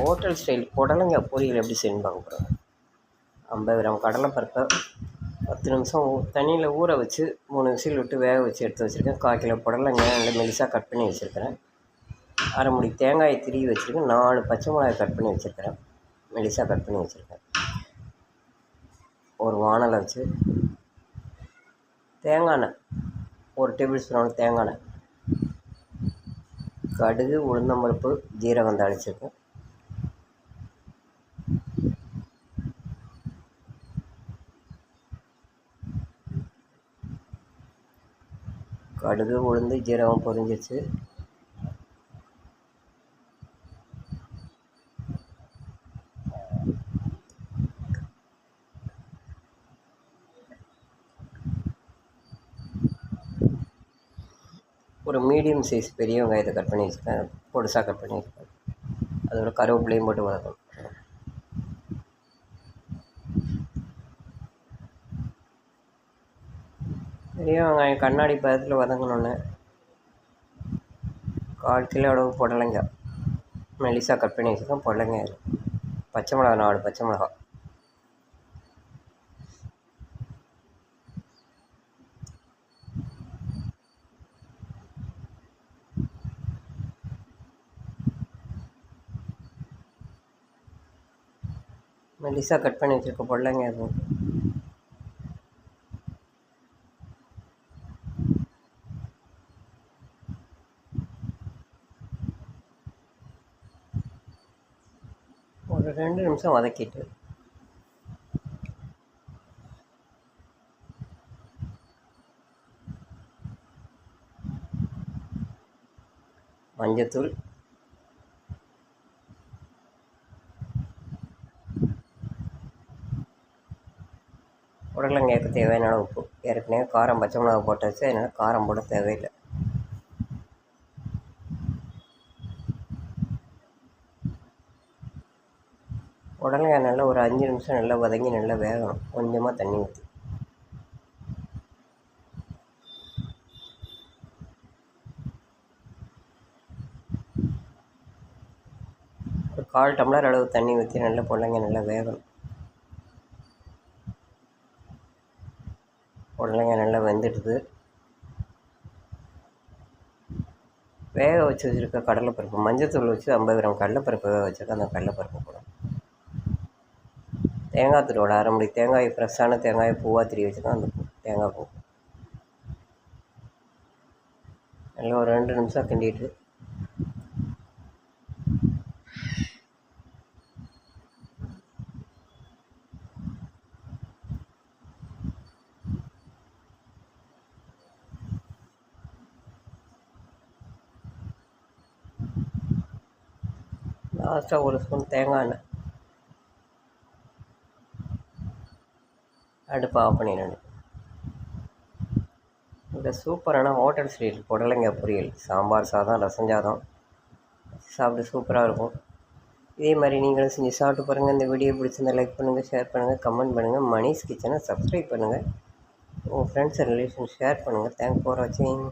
Hotel style புடலங்க பொரியல் எப்படி செய்யணும் பார்க்க போகிறோம் ஐம்பது கிராம் கடலைப்பருப்பை பத்து நிமிஷம் தண்ணியில் ஊற வச்சு மூணு விசில் விட்டு வேக வச்சு எடுத்து வச்சுருக்கேன் கால் கிலோ புடலங்க நல்லா மெலிசாக கட் பண்ணி வச்சுருக்கிறேன் அரை முடி தேங்காயை திருவி வச்சுருக்கேன் நாலு பச்சை மிளகாய் கட் பண்ணி வச்சுருக்கிறேன் மெலிசாக கட் பண்ணி வச்சுருக்கேன் ஒரு வானலை வச்சு தேங்காய் எண்ணெய். ஒரு டேபிள் ஸ்பூன் தேங்காய் கடுகு உளுந்தம்பருப்பு ஜீரகம் தாளிச்சிருக்கேன் கடுகு உளுந்து ஜீரகம் பொரிஞ்சிச்சு ஒரு மீடியம் சைஸ் பெரிய வெங்காயத்தை கட் பண்ணி வச்சுருக்கேன். பொடுசாக கட் பண்ணி வச்சுருக்கேன். அதோட கருவேப்பிலையும் போட்டு வதக்கணும். பெரிய வெங்காயம் கண்ணாடி பதத்தில் வதங்கணுன்னு கால் கிலோ அளவு புடலங்க மெலிசாக கட் பண்ணி வச்சுருக்கேன். புடலங்க பச்சை மிளகா நாலு பச்சை மிளகா. மெலிசாக கட் பண்ணி வச்சுருக்க பொடலைங்க அது. ஒரு ரெண்டு நிமிஷம் வதக்கிட்டு. மஞ்சத்தூள். உருளைங்காய்க்கு தேவையான அளவு உப்பு. ஏற்கனவே காரம் பச்சை மிளகா போட்டாச்சு அதனால் காரம் போட தேவையில்லை. உடலங்காய் நல்லா ஒரு அஞ்சு நிமிஷம் நல்லா வதங்கி நல்லா வேகணும். கொஞ்சமாக தண்ணி ஊற்றி ஒரு கால் டம்ளர் அளவு தண்ணி ஊற்றி நல்லா புடலங்காய் நல்லா வேகணும். புடலங்காய் நல்லா வெந்துடுது. வேக வச்சு வச்சுருக்க கடலைப்பருப்பு மஞ்சத்தூள் வச்சு ஐம்பது கிராம் கடலைப்பருப்பு வேக வச்சுருக்க அந்த கடலைப்பருப்பு போடும் தேங்காய் தூளோட அரை மணி தேங்காய் ஃப்ரெஷ்ஷான தேங்காயை பூவாக திரி வச்சுருக்கோம் அந்த பூ தேங்காய் பூ. நல்லா ஒரு ரெண்டு நிமிஷம் கிண்டிட்டு லாஸ்ட்டாக ஒரு ஸ்பூன் தேங்காய் எண்ணெய். அடுப்பை ஆஃப் பண்ணிடணும் இந்த சூப்பரான ஹோட்டல் ஸ்டைல் புடலைங்க பொரியல் சாம்பார் சாதம் ரசம் சாதம். சாப்பிட்டு சூப்பராக இருக்கும். இதே மாதிரி நீங்களும் செஞ்சு சாப்பிட்டு பாருங்கள் இந்த வீடியோ பிடிச்சிருந்தா லைக் பண்ணுங்கள் ஷேர் பண்ணுங்கள் கமெண்ட் பண்ணுங்கள் மணிஸ் கிச்சனை சப்ஸ்கிரைப் பண்ணுங்கள் உங்கள் ஃப்ரெண்ட்ஸ் அண்ட் ரிலேஷன் ஷேர் பண்ணுங்கள் தேங்க் ஃபார் வாட்சிங்